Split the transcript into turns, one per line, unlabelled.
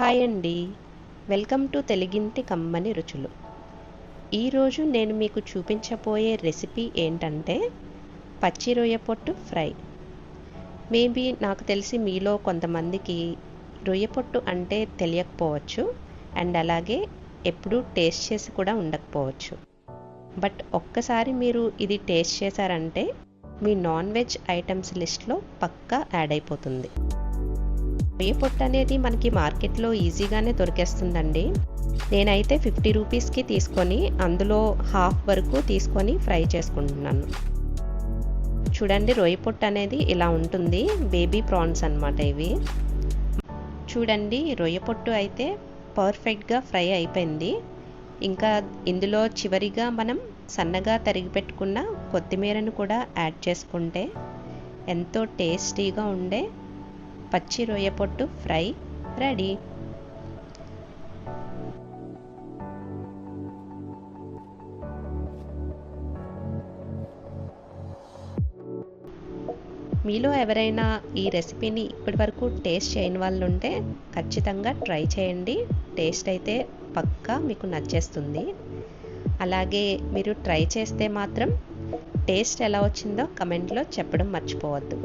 Hi అండి welcome to తెలుగింటి కమ్మని రుచులు. ఈరోజు నేను మీకు చూపించబోయే రెసిపీ ఏంటంటే పచ్చి రొయ్య పొట్టు ఫ్రై. మేబీ నాకు తెలిసి మీలో కొంతమందికి రొయ్య పొట్టు అంటే తెలియకపోవచ్చు అండ్ అలాగే ఎప్పుడూ టేస్ట్ చేసి కూడా ఉండకపోవచ్చు. బట్ ఒక్కసారి మీరు ఇది టేస్ట్ చేశారంటే మీ నాన్ వెజ్ ఐటమ్స్ లిస్ట్లో పక్కా యాడ్ అయిపోతుంది. పొట్టు అనేది మనకి మార్కెట్లో ఈజీగానే దొరికేస్తుందండి. నేనైతే ఫిఫ్టీ రూపీస్కి తీసుకొని అందులో హాఫ్ వరకు తీసుకొని ఫ్రై చేసుకుంటున్నాను. చూడండి రొయ్య పొట్టు అనేది ఇలా ఉంటుంది. బేబీ ప్రాన్స్ అనమాట ఇవి. చూడండి రొయ్య పొట్టు అయితే పర్ఫెక్ట్గా ఫ్రై అయిపోయింది. ఇంకా ఇందులో చివరిగా మనం సన్నగా తరిగి పెట్టుకున్న కొత్తిమీరను కూడా యాడ్ చేసుకుంటే ఎంతో టేస్టీగా ఉండే పచ్చి రొయ్య పొట్టు ఫ్రై రెడీ. మీలో ఎవరైనా ఈ రెసిపీని ఇప్పటి వరకు టేస్ట్ చేయని వాళ్ళు ఉంటే ఖచ్చితంగా ట్రై చేయండి. టేస్ట్ అయితే పక్కా మీకు నచ్చేస్తుంది. అలాగే మీరు ట్రై చేస్తే మాత్రం టేస్ట్ ఎలా వచ్చిందో కమెంట్లో చెప్పడం మర్చిపోవద్దు.